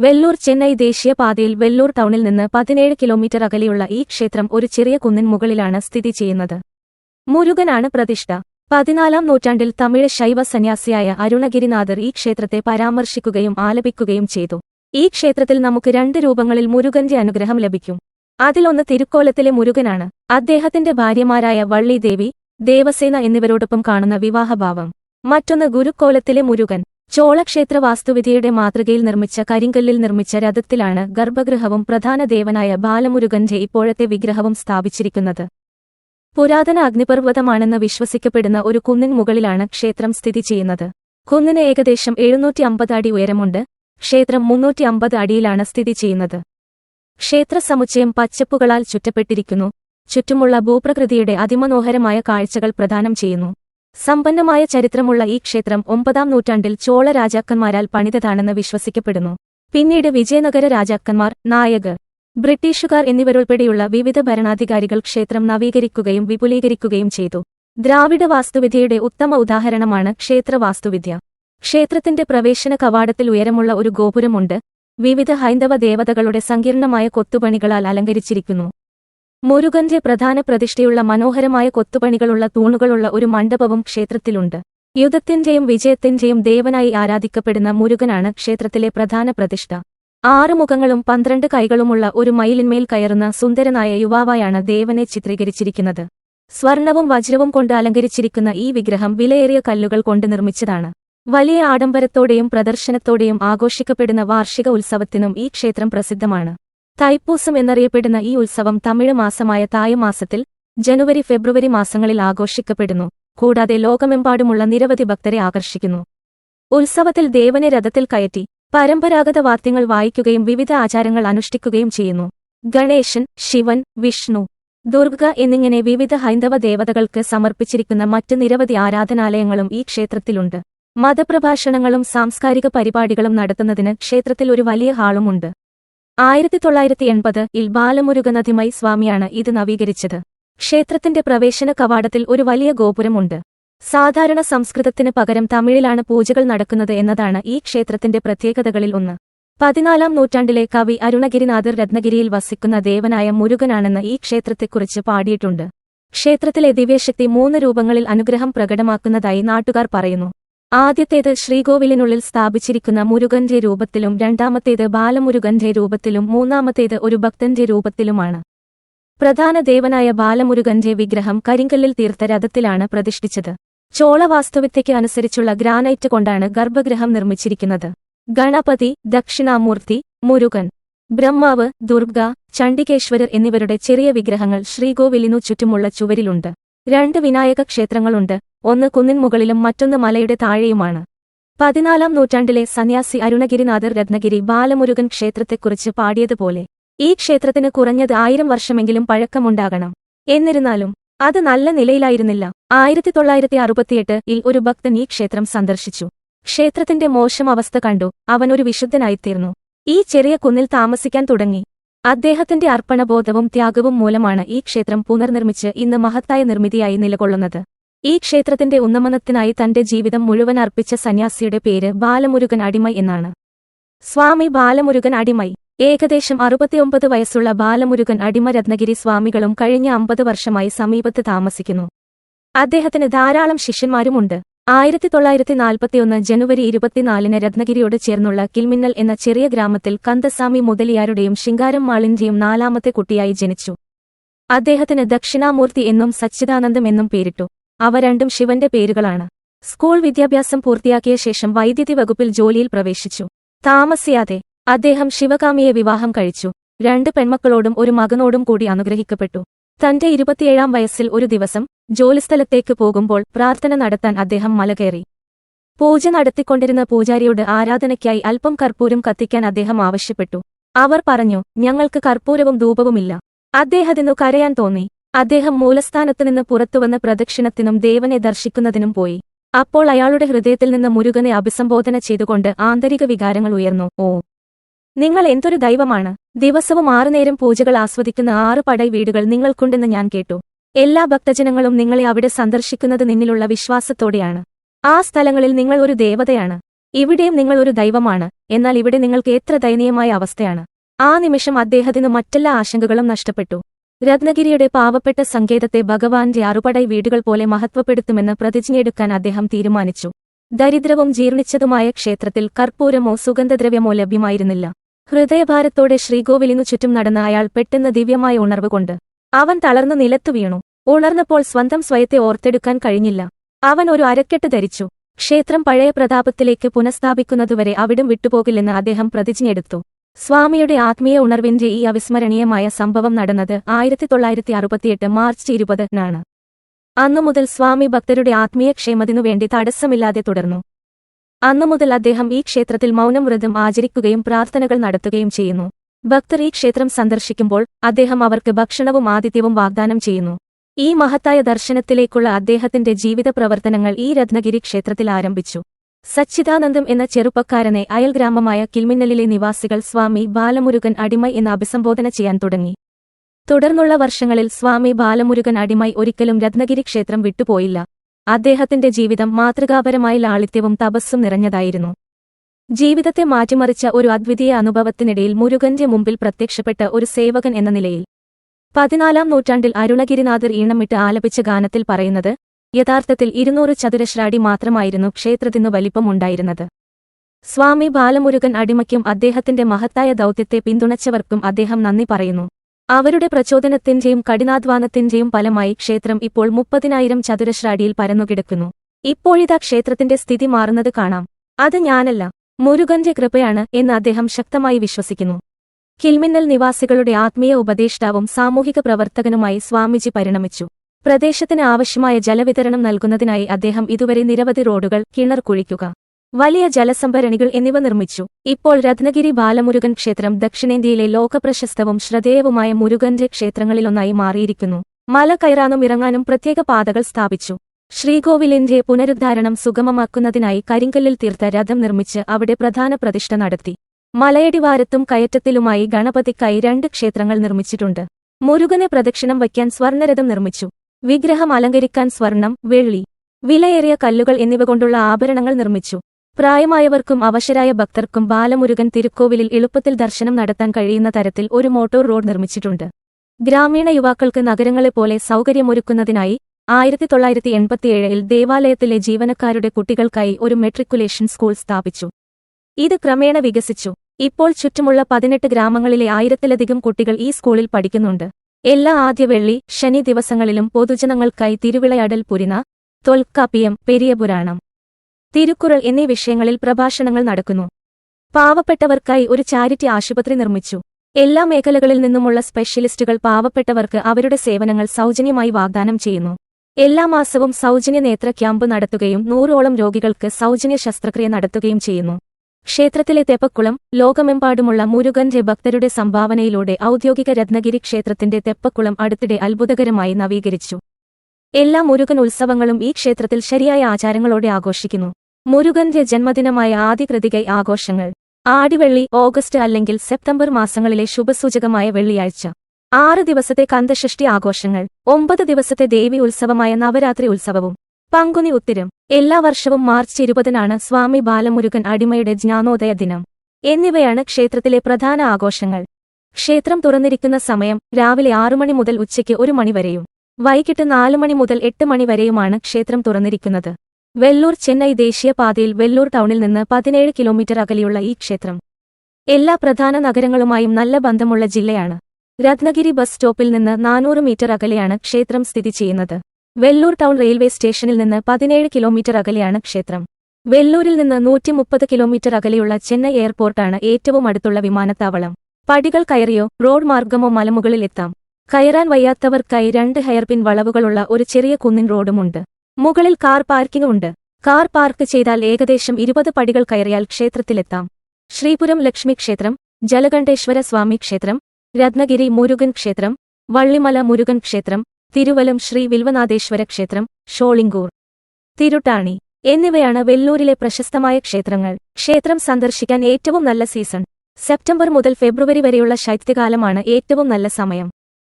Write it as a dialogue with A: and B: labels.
A: വെല്ലൂർ ചെന്നൈ ദേശീയപാതയിൽ വെല്ലൂർ ടൗണിൽ നിന്ന് പതിനേഴ് കിലോമീറ്റർ അകലെയുള്ള ഈ ക്ഷേത്രം ഒരു ചെറിയ കുന്നിൻ മുകളിലാണ് സ്ഥിതി ചെയ്യുന്നത്. മുരുകനാണ് പ്രതിഷ്ഠ. പതിനാലാം നൂറ്റാണ്ടിൽ തമിഴ് ശൈവ സന്യാസിയായ അരുണഗിരിനാഥർ ഈ ക്ഷേത്രത്തെ പരാമർശിക്കുകയും ആലപിക്കുകയും ചെയ്തു. ഈ ക്ഷേത്രത്തിൽ നമുക്ക് രണ്ട് രൂപങ്ങളിൽ മുരുകന്റെ അനുഗ്രഹം ലഭിക്കും. അതിലൊന്ന് തിരുക്കോലത്തിലെ മുരുകനാണ്. അദ്ദേഹത്തിന്റെ ഭാര്യമാരായ വള്ളിദേവി ദേവസേന എന്നിവരോടൊപ്പം കാണുന്ന വിവാഹഭാവം. മറ്റൊന്ന് ഗുരുക്കോലത്തിലെ മുരുകൻ. ചോളക്ഷേത്ര വാസ്തുവിദ്യയുടെ മാതൃകയിൽ നിർമ്മിച്ച കരിങ്കല്ലിൽ നിർമ്മിച്ച രഥത്തിലാണ് ഗർഭഗൃഹവും പ്രധാന ദേവനായ ബാലമുരുകന്റെ ഇപ്പോഴത്തെ വിഗ്രഹവും സ്ഥാപിച്ചിരിക്കുന്നത്. പുരാതന അഗ്നിപർവതമാണെന്ന് വിശ്വസിക്കപ്പെടുന്ന ഒരു കുന്നിൻ മുകളിലാണ് ക്ഷേത്രം സ്ഥിതി ചെയ്യുന്നത്. കുന്നിന് ഏകദേശം എഴുന്നൂറ്റി അമ്പത് അടി ഉയരമുണ്ട്. ക്ഷേത്രം മുന്നൂറ്റി അമ്പത് അടിയിലാണ് സ്ഥിതി ചെയ്യുന്നത്. ക്ഷേത്ര സമുച്ചയം പച്ചപ്പുകളാൽ ചുറ്റപ്പെട്ടിരിക്കുന്നു. ചുറ്റുമുള്ള ഭൂപ്രകൃതിയുടെ അതിമനോഹരമായ കാഴ്ചകൾ പ്രദാനം ചെയ്യുന്നു. സമ്പന്നമായ ചരിത്രമുള്ള ഈ ക്ഷേത്രം ഒമ്പതാം നൂറ്റാണ്ടിൽ ചോള രാജാക്കന്മാരാൽ പണിതതാണെന്ന് വിശ്വസിക്കപ്പെടുന്നു. പിന്നീട് വിജയനഗര രാജാക്കന്മാർ നായകർ ബ്രിട്ടീഷുകാർ എന്നിവരുൾപ്പെടെയുള്ള വിവിധ ഭരണാധികാരികൾ ക്ഷേത്രം നവീകരിക്കുകയും വിപുലീകരിക്കുകയും ചെയ്തു. ദ്രാവിഡ വാസ്തുവിദ്യയുടെ ഉത്തമ ഉദാഹരണമാണ് ക്ഷേത്ര വാസ്തുവിദ്യ ക്ഷേത്രത്തിന്റെ പ്രവേശന കവാടത്തിൽ ഉയരമുള്ള ഒരു ഗോപുരമുണ്ട്. വിവിധ ഹൈന്ദവ ദേവതകളുടെ സങ്കീർണമായ കൊത്തുപണികളാൽ അലങ്കരിച്ചിരിക്കുന്നു. മുരുകന്റെ പ്രധാന പ്രതിഷ്ഠയുള്ള മനോഹരമായ കൊത്തുപണികളുള്ള തൂണുകളുള്ള ഒരു മണ്ഡപവും ക്ഷേത്രത്തിലുണ്ട്. യുദ്ധത്തിന്റെയും വിജയത്തിന്റെയും ദേവനായി ആരാധിക്കപ്പെടുന്ന മുരുകനാണ് ക്ഷേത്രത്തിലെ പ്രധാന പ്രതിഷ്ഠ. ആറ് മുഖങ്ങളും പന്ത്രണ്ട് കൈകളുമുള്ള ഒരു മയിലിന്മേൽ കയറുന്ന സുന്ദരനായ യുവാവായാണ് ദേവനെ ചിത്രീകരിച്ചിരിക്കുന്നത്. സ്വർണവും വജ്രവും കൊണ്ട് അലങ്കരിച്ചിരിക്കുന്ന ഈ വിഗ്രഹം വിലയേറിയ കല്ലുകൾ കൊണ്ട് നിർമ്മിച്ചതാണ്. വലിയ ആഡംബരത്തോടെയും പ്രദർശനത്തോടെയും ആഘോഷിക്കപ്പെടുന്ന വാർഷിക ഉത്സവത്തിനും ഈ ക്ഷേത്രം പ്രസിദ്ധമാണ്. തൈപ്പൂസം എന്നറിയപ്പെടുന്ന ഈ ഉത്സവം തമിഴ് മാസമായ തായമാസത്തിൽ ജനുവരി ഫെബ്രുവരി മാസങ്ങളിൽ ആഘോഷിക്കപ്പെടുന്നു. കൂടാതെ ലോകമെമ്പാടുമുള്ള നിരവധി ഭക്തരെ ആകർഷിക്കുന്നു. ഉത്സവത്തിൽ ദേവനെ രഥത്തിൽ കയറ്റി പരമ്പരാഗത വാദ്യങ്ങൾ വായിക്കുകയും വിവിധ ആചാരങ്ങൾ അനുഷ്ഠിക്കുകയും ചെയ്യുന്നു. ഗണേശൻ ശിവൻ വിഷ്ണു ദുർഗ എന്നിങ്ങനെ വിവിധ ഹൈന്ദവ ദേവതകൾക്ക് സമർപ്പിച്ചിരിക്കുന്ന മറ്റ് നിരവധി ആരാധനാലയങ്ങളും ഈ ക്ഷേത്രത്തിലുണ്ട്. മതപ്രഭാഷണങ്ങളും സാംസ്കാരിക പരിപാടികളും നടത്തുന്നതിന് ക്ഷേത്രത്തിൽ ഒരു വലിയ ഹാളുമുണ്ട് ആയിരത്തി തൊള്ളായിരത്തി എൺപത് ഇൽ ബാലമുരുകനദിമൈ സ്വാമിയാണ് ഇത് നവീകരിച്ചത്. ക്ഷേത്രത്തിന്റെ പ്രവേശന കവാടത്തിൽ ഒരു വലിയ ഗോപുരമുണ്ട്. സാധാരണ സംസ്കൃതത്തിന് പകരം തമിഴിലാണ് പൂജകൾ നടക്കുന്നത് എന്നതാണ് ഈ ക്ഷേത്രത്തിന്റെ പ്രത്യേകതകളിൽ ഒന്ന്. പതിനാലാം നൂറ്റാണ്ടിലെ കവി അരുണഗിരിനാഥർ രത്നഗിരിയിൽ വസിക്കുന്ന ദേവനായ മുരുകനാണെന്ന് ഈ ക്ഷേത്രത്തെക്കുറിച്ച് പാടിയിട്ടുണ്ട്. ക്ഷേത്രത്തിലെ ദിവ്യശക്തി മൂന്ന് രൂപങ്ങളിൽ അനുഗ്രഹം പ്രകടമാക്കുന്നതായി നാട്ടുകാർ പറയുന്നു. ആദ്യത്തേത് ശ്രീകോവിലിനുള്ളിൽ സ്ഥാപിച്ചിരിക്കുന്ന മുരുകന്റെ രൂപത്തിലും രണ്ടാമത്തേത് ബാലമുരുകന്റെ രൂപത്തിലും മൂന്നാമത്തേത് ഒരു ഭക്തന്റെ രൂപത്തിലുമാണ്. പ്രധാന ദേവനായ ബാലമുരുകന്റെ വിഗ്രഹം കരിങ്കല്ലിൽ തീർത്ത രഥത്തിലാണ് പ്രതിഷ്ഠിച്ചത്. ചോള വാസ്തുവിദ്യയ്ക്ക് അനുസരിച്ചുള്ള ഗ്രാനൈറ്റ് കൊണ്ടാണ് ഗർഭഗൃഹം നിർമ്മിച്ചിരിക്കുന്നത്. ഗണപതി ദക്ഷിണാമൂർത്തി മുരുകൻ ബ്രഹ്മാവ് ദുർഗ ചണ്ഡികേശ്വരർ എന്നിവരുടെ ചെറിയ വിഗ്രഹങ്ങൾ ശ്രീകോവിലിനു ചുറ്റുമുള്ള ചുവരിലുണ്ട്. രണ്ട് വിനായക ക്ഷേത്രങ്ങളുണ്ട്. ഒന്ന് കുന്നിൻ മുകളിലും മറ്റൊന്ന് മലയുടെ താഴെയുമാണ്. പതിനാലാം നൂറ്റാണ്ടിലെ സന്യാസി അരുണഗിരിനാഥർ രത്നഗിരി ബാലമുരുകൻ ക്ഷേത്രത്തെക്കുറിച്ച് പാടിയതുപോലെ ഈ ക്ഷേത്രത്തിന് കുറഞ്ഞത് ആയിരം വർഷമെങ്കിലും പഴക്കമുണ്ടാകണം. എന്നിരുന്നാലും അത് നല്ല നിലയിലായിരുന്നില്ല. ആയിരത്തി തൊള്ളായിരത്തി അറുപത്തിയെട്ട് ഇൽ ഒരു ഭക്തൻ ഈ ക്ഷേത്രം സന്ദർശിച്ചു. ക്ഷേത്രത്തിന്റെ മോശം അവസ്ഥ കണ്ടു. അവൻ ഒരു വിശുദ്ധനായിത്തീർന്നു. ഈ ചെറിയ കുന്നിൽ താമസിക്കാൻ തുടങ്ങി. അദ്ദേഹത്തിന്റെ അർപ്പണബോധവും ത്യാഗവും മൂലമാണ് ഈ ക്ഷേത്രം പുനർനിർമ്മിച്ച് ഇന്ന് മഹത്തായ നിർമ്മിതിയായി നിലകൊള്ളുന്നത്. ഈ ക്ഷേത്രത്തിന്റെ ഉന്നമനത്തിനായി തന്റെ ജീവിതം മുഴുവൻ അർപ്പിച്ച സന്യാസിയുടെ പേര് ബാലമുരുകൻ അടിമൈ എന്നാണ്. സ്വാമി ബാലമുരുകൻ അടിമൈ. ഏകദേശം അറുപത്തിയൊമ്പത് വയസ്സുള്ള ബാലമുരുകൻ അടിമ രത്നഗിരി സ്വാമികളും കഴിഞ്ഞ അമ്പത് വർഷമായി സമീപത്ത് താമസിക്കുന്നു. അദ്ദേഹത്തിന് ധാരാളം ശിഷ്യന്മാരുമുണ്ട്. ആയിരത്തി തൊള്ളായിരത്തി നാൽപ്പത്തിയൊന്ന് ജനുവരി ഇരുപത്തിനാലിന് രത്നഗിരിയോട് ചേർന്നുള്ള കിൽമിന്നൽ എന്ന ചെറിയ ഗ്രാമത്തിൽ കന്തസ്വാമി മുതലിയാരുടെയും ശിങ്കാരം മാളിന്റെയും നാലാമത്തെ കുട്ടിയായി ജനിച്ചു. അദ്ദേഹത്തിന് ദക്ഷിണാമൂർത്തി എന്നും സച്ചിദാനന്ദം എന്നും പേരിട്ടു. അവ രണ്ടും ശിവന്റെ പേരുകളാണ്. സ്കൂൾ വിദ്യാഭ്യാസം പൂർത്തിയാക്കിയ ശേഷം വൈദ്യുതി വകുപ്പിൽ ജോലിയിൽ പ്രവേശിച്ചു. താമസിയാതെ അദ്ദേഹം ശിവകാമിയെ വിവാഹം കഴിച്ചു. രണ്ട് പെൺമക്കളോടും ഒരു മകനോടും കൂടി അനുഗ്രഹിക്കപ്പെട്ടു. തന്റെ ഇരുപത്തിയേഴാം വയസ്സിൽ ഒരു ദിവസം ജോലിസ്ഥലത്തേക്ക് പോകുമ്പോൾ പ്രാർത്ഥന നടത്താൻ അദ്ദേഹം മലകയറി പൂജ നടത്തിക്കൊണ്ടിരുന്ന പൂജാരിയോട് ആരാധനയ്ക്കായി അല്പം കർപ്പൂരം കത്തിക്കാൻ അദ്ദേഹം ആവശ്യപ്പെട്ടു. അവർ പറഞ്ഞു ഞങ്ങൾക്ക് കർപ്പൂരവും ധൂപവുമില്ല. അദ്ദേഹത്തിനു കരയാൻ തോന്നി. അദ്ദേഹം മൂലസ്ഥാനത്ത് നിന്ന് പുറത്തുവന്ന് പ്രദക്ഷിണത്തിനും ദേവനെ ദർശിക്കുന്നതിനും പോയി. അപ്പോൾ അയാളുടെ ഹൃദയത്തിൽ നിന്ന് മുരുകനെ അഭിസംബോധന ചെയ്തുകൊണ്ട് ആന്തരിക വികാരങ്ങൾ ഉയർന്നു. ഓ നിങ്ങൾ എന്തൊരു ദൈവമാണ്. ദിവസവും ആറുനേരം പൂജകൾ ആസ്വദിക്കുന്ന ആറ് പടൈ വീടുകൾ നിങ്ങൾക്കുണ്ടെന്ന് ഞാൻ കേട്ടു. എല്ലാ ഭക്തജനങ്ങളും നിങ്ങളെ അവിടെ സന്ദർശിക്കുന്നത് നിന്നിലുള്ള വിശ്വാസത്തോടെയാണ്. ആ സ്ഥലങ്ങളിൽ നിങ്ങൾ ഒരു ദേവതയാണ്. ഇവിടെയും നിങ്ങൾ ഒരു ദൈവമാണ്. എന്നാൽ ഇവിടെ നിങ്ങൾക്ക് എത്ര ദയനീയമായ അവസ്ഥയാണ്. ആ നിമിഷം അദ്ദേഹത്തിന് മറ്റെല്ലാ ആശങ്കകളും നഷ്ടപ്പെട്ടു. രത്നഗിരിയുടെ പാവപ്പെട്ട സങ്കേതത്തെ ഭഗവാന്റെ അറുപടൈ വീടുകൾ പോലെ മഹത്വപ്പെടുത്തുമെന്ന് പ്രതിജ്ഞയെടുക്കാൻ അദ്ദേഹം തീരുമാനിച്ചു. ദരിദ്രവും ജീർണിച്ചതുമായ ക്ഷേത്രത്തിൽ കർപ്പൂരമോ സുഗന്ധദ്രവ്യമോ ലഭ്യമായിരുന്നില്ല. ഹൃദയഭാരത്തോടെ ശ്രീകോവിലിനു ചുറ്റും നടന്ന അയാൾ പെട്ടെന്ന് ദിവ്യമായ ഉണർവ് കൊണ്ട് അവൻ തളർന്നു നിലത്തു വീണു. ഉണർന്നപ്പോൾ സ്വന്തം സ്വയത്തെ ഓർത്തെടുക്കാൻ കഴിഞ്ഞില്ല. അവൻ ഒരു അരക്കെട്ട് ധരിച്ചു. ക്ഷേത്രം പഴയ പ്രതാപത്തിലേക്ക് പുനഃസ്ഥാപിക്കുന്നതുവരെ അവിടം വിട്ടുപോകില്ലെന്ന് അദ്ദേഹം പ്രതിജ്ഞയെടുത്തു. സ്വാമിയുടെ ആത്മീയ ഉണർവിന്റെ ഈ അവിസ്മരണീയമായ സംഭവം നടന്നത് ആയിരത്തി തൊള്ളായിരത്തി അറുപത്തിയെട്ട് മാർച്ച് ഇരുപതിനാണ്. അന്നു മുതൽ സ്വാമി ഭക്തരുടെ ആത്മീയ ക്ഷേമത്തിനു വേണ്ടി തടസ്സമില്ലാതെ തുടർന്നു. അന്നു മുതൽ അദ്ദേഹം ഈ ക്ഷേത്രത്തിൽ മൗനം വ്രതം ആചരിക്കുകയും പ്രാർത്ഥനകൾ നടത്തുകയും ചെയ്യുന്നു. ഭക്തർ ഈ ക്ഷേത്രം സന്ദർശിക്കുമ്പോൾ അദ്ദേഹം അവർക്ക് ഭക്ഷണവും ആതിഥ്യവും വാഗ്ദാനം ചെയ്യുന്നു. ഈ മഹത്തായ ദർശനത്തിലേക്കുള്ള അദ്ദേഹത്തിന്റെ ജീവിത പ്രവർത്തനങ്ങൾ ഈ രത്നഗിരി ക്ഷേത്രത്തിൽ ആരംഭിച്ചു. സച്ചിദാനന്ദം എന്ന ചെറുപ്പക്കാരനെ അയൽഗ്രാമമായ കിൽമിന്നലിലെ നിവാസികൾ സ്വാമി ബാലമുരുകൻ അടിമൈ എന്ന് അഭിസംബോധന ചെയ്യാൻ തുടങ്ങി. തുടർന്നുള്ള വർഷങ്ങളിൽ സ്വാമി ബാലമുരുകൻ അടിമൈ ഒരിക്കലും രത്നഗിരി ക്ഷേത്രം വിട്ടുപോയില്ല. അദ്ദേഹത്തിന്റെ ജീവിതം മാതൃകാപരമായ ലാളിത്യവും തപസ്സും നിറഞ്ഞതായിരുന്നു. ജീവിതത്തെ മാറ്റിമറിച്ച ഒരു അദ്വിതീയ അനുഭവത്തിനിടയിൽ മുരുകന്റെ മുമ്പിൽ പ്രത്യക്ഷപ്പെട്ട ഒരു സേവകൻ എന്ന നിലയിൽ. പതിനാലാം നൂറ്റാണ്ടിൽ അരുണഗിരിനാഥർ ഈണമിട്ട് ആലപിച്ച ഗാനത്തിൽ പറയുന്നത് യഥാർത്ഥത്തിൽ ഇരുന്നൂറ് ചതുരശ്രാടി മാത്രമായിരുന്നു ക്ഷേത്രത്തിനു വലിപ്പമുണ്ടായിരുന്നത്. സ്വാമി ബാലമുരുകൻ അടിമയ്ക്കും അദ്ദേഹത്തിന്റെ മഹത്തായ ദൗത്യത്തെ പിന്തുണച്ചവർക്കും അദ്ദേഹം നന്ദി പറയുന്നു. അവരുടെ പ്രചോദനത്തിന്റെയും കഠിനാധ്വാനത്തിന്റെയും ഫലമായി ക്ഷേത്രം ഇപ്പോൾ മുപ്പതിനായിരം ചതുരശ്രാടിയിൽ പരന്നുകിടക്കുന്നു. ഇപ്പോഴിതാ ക്ഷേത്രത്തിന്റെ സ്ഥിതി മാറുന്നത് കാണാം. അത് ഞാനല്ല മുരുകന്റെ കൃപയാണ് എന്ന് അദ്ദേഹം ശക്തമായി വിശ്വസിക്കുന്നു. കിൽമിന്നൽ നിവാസികളുടെ ആത്മീയ ഉപദേഷ്ടാവും സാമൂഹിക പ്രവർത്തകനുമായി സ്വാമിജി പരിണമിച്ചു. പ്രദേശത്തിന് ആവശ്യമായ ജലവിതരണം നൽകുന്നതിനായി അദ്ദേഹം ഇതുവരെ നിരവധി റോഡുകൾ കിണർ കുഴിക്കുക വലിയ ജലസംഭരണികൾ എന്നിവ നിർമ്മിച്ചു. ഇപ്പോൾ രത്നഗിരി ബാലമുരുകൻ ക്ഷേത്രം ദക്ഷിണേന്ത്യയിലെ ലോകപ്രശസ്തവും ശ്രദ്ധേയവുമായ മുരുകന്റെ ക്ഷേത്രങ്ങളിലൊന്നായി മാറിയിരിക്കുന്നു. മല കയറാനും ഇറങ്ങാനും പ്രത്യേക പാതകൾ സ്ഥാപിച്ചു. ശ്രീകോവിലിന്റെ പുനരുദ്ധാരണം സുഗമമാക്കുന്നതിനായി കരിങ്കല്ലിൽ തീർത്ത രഥം നിർമ്മിച്ച് അവിടെ പ്രധാന പ്രതിഷ്ഠ നടത്തി. മലയടിവാരത്തും കയറ്റത്തിലുമായി ഗണപതിക്കായി രണ്ട് ക്ഷേത്രങ്ങൾ നിർമ്മിച്ചിട്ടുണ്ട്. മുരുകനെ പ്രദക്ഷിണം വയ്ക്കാൻ സ്വർണരഥം നിർമ്മിച്ചു. വിഗ്രഹം അലങ്കരിക്കാൻ സ്വർണം വെള്ളി വിലയേറിയ കല്ലുകൾ എന്നിവ കൊണ്ടുള്ള ആഭരണങ്ങൾ നിർമ്മിച്ചു. പ്രായമായവർക്കും അവശരായ ഭക്തർക്കും ബാലമുരുകൻ തിരുക്കോവിലിൽ എളുപ്പത്തിൽ ദർശനം നടത്താൻ കഴിയുന്ന തരത്തിൽ ഒരു മോട്ടോർ റോഡ് നിർമ്മിച്ചിട്ടുണ്ട്. ഗ്രാമീണ യുവാക്കൾക്ക് നഗരങ്ങളെപ്പോലെ സൗകര്യമൊരുക്കുന്നതിനായി ആയിരത്തി തൊള്ളായിരത്തി എൺപത്തിയേഴിൽ ദേവാലയത്തിലെ ജീവനക്കാരുടെ കുട്ടികൾക്കായി ഒരു മെട്രിക്കുലേഷൻ സ്കൂൾ സ്ഥാപിച്ചു. ഇത് ക്രമേണ വികസിച്ചു. ഇപ്പോൾ ചുറ്റുമുള്ള പതിനെട്ട് ഗ്രാമങ്ങളിലെ ആയിരത്തിലധികം കുട്ടികൾ ഈ സ്കൂളിൽ പഠിക്കുന്നുണ്ട്. എല്ലാ ആദ്യ വെള്ളി ശനി ദിവസങ്ങളിലും പൊതുജനങ്ങൾക്കായി തിരുവിളയാടൽ പുരിന തൊൽക്കാപ്പിയം പെരിയ പുരാണം തിരുക്കുറൾ എന്നീ വിഷയങ്ങളിൽ പ്രഭാഷണങ്ങൾ നടക്കുന്നു. പാവപ്പെട്ടവർക്കായി ഒരു ചാരിറ്റി ആശുപത്രി നിർമ്മിച്ചു. എല്ലാ മേഖലകളിൽ നിന്നുമുള്ള സ്പെഷ്യലിസ്റ്റുകൾ പാവപ്പെട്ടവർക്ക് അവരുടെ സേവനങ്ങൾ സൗജന്യമായി വാഗ്ദാനം ചെയ്യുന്നു. എല്ലാ മാസവും സൗജന്യ നേത്ര ക്യാമ്പ് നടത്തുകയും നൂറോളം രോഗികൾക്ക് സൗജന്യ ശസ്ത്രക്രിയ നടത്തുകയും ചെയ്യുന്നു. ക്ഷേത്രത്തിലെ തെപ്പക്കുളം ലോകമെമ്പാടുമുള്ള മുരുകന്റെ ഭക്തരുടെ സംഭാവനയിലൂടെ ഔദ്യോഗിക രത്നഗിരി ക്ഷേത്രത്തിന്റെ തെപ്പക്കുളം അടുത്തിടെ അത്ഭുതകരമായി നവീകരിച്ചു. എല്ലാ മുരുകൻ ഉത്സവങ്ങളും ഈ ക്ഷേത്രത്തിൽ ശരിയായ ആചാരങ്ങളോടെ ആഘോഷിക്കുന്നു. മുരുകന്റെ ജന്മദിനമായ ആദ്യകൃതികൈ ആഘോഷങ്ങൾ. ആടിവെള്ളി ഓഗസ്റ്റ് അല്ലെങ്കിൽ സെപ്റ്റംബർ മാസങ്ങളിലെ ശുഭസൂചകമായ വെള്ളിയാഴ്ച. ആറ് ദിവസത്തെ കന്തഷഷ്ടി ആഘോഷങ്ങൾ. ഒമ്പത് ദിവസത്തെ ദേവി ഉത്സവമായ നവരാത്രി ഉത്സവവും. പങ്കുനി ഉത്തരം. എല്ലാ വർഷവും മാർച്ച് ഇരുപതിനാണ് സ്വാമി ബാലമുരുകൻ അടിമയുടെ ജ്ഞാനോദയ ദിനം. എന്നിവയാണ് ക്ഷേത്രത്തിലെ പ്രധാന ആഘോഷങ്ങൾ. ക്ഷേത്രം തുറന്നിരിക്കുന്ന സമയം രാവിലെ ആറുമണി മുതൽ ഉച്ചയ്ക്ക് ഒരു മണിവരെയും വൈകിട്ട് മണി മുതൽ എട്ട് മണി വരെയുമാണ് ക്ഷേത്രം തുറന്നിരിക്കുന്നത്. വെല്ലൂർ ചെന്നൈ ദേശീയപാതയിൽ വെല്ലൂർ ടൗണിൽ നിന്ന് പതിനേഴ് കിലോമീറ്റർ അകലെയുള്ള ഈ ക്ഷേത്രം. എല്ലാ പ്രധാന നഗരങ്ങളുമായും നല്ല ബന്ധമുള്ള ജില്ലയാണ്. രത്നഗിരി ബസ് സ്റ്റോപ്പിൽ നിന്ന് നാനൂറ് മീറ്റർ അകലെയാണ് ക്ഷേത്രം സ്ഥിതി ചെയ്യുന്നത്. വെല്ലൂർ ടൗൺ റെയിൽവേ സ്റ്റേഷനിൽ നിന്ന് പതിനേഴ് കിലോമീറ്റർ അകലെയാണ് ക്ഷേത്രം. വെല്ലൂരിൽ നിന്ന് നൂറ്റി മുപ്പത് കിലോമീറ്റർ അകലെയുള്ള ചെന്നൈ എയർപോർട്ടാണ് ഏറ്റവും അടുത്തുള്ള വിമാനത്താവളം. പടികൾ കയറിയോ റോഡ് മാർഗമോ മലമുകളിൽ എത്താം. കയറാൻ വയ്യാത്തവർക്കായി രണ്ട് ഹെയർപിൻ വളവുകളുള്ള ഒരു ചെറിയ കുന്നിൻ റോഡുമുണ്ട്. മുകളിൽ കാർ പാർക്കിംഗ് ഉണ്ട്. കാർ പാർക്ക് ചെയ്താൽ ഏകദേശം ഇരുപത് പടികൾ കയറിയാൽ ക്ഷേത്രത്തിലെത്താം. ശ്രീപുരം ലക്ഷ്മി ക്ഷേത്രം ജലകണ്ഠേശ്വര സ്വാമി ക്ഷേത്രം രത്നഗിരി മുരുകൻ ക്ഷേത്രം വള്ളിമല മുരുകൻ ക്ഷേത്രം തിരുവലം ശ്രീ വിൽവനാഥേശ്വര ക്ഷേത്രം ഷോളിങ്കൂർ തിരുട്ടാണി എന്നിവയാണ് വെല്ലൂരിലെ പ്രശസ്തമായ ക്ഷേത്രങ്ങൾ. ക്ഷേത്രം സന്ദർശിക്കാൻ ഏറ്റവും നല്ല സീസൺ. സെപ്റ്റംബർ മുതൽ ഫെബ്രുവരി വരെയുള്ള ശൈത്യകാലമാണ് ഏറ്റവും നല്ല സമയം.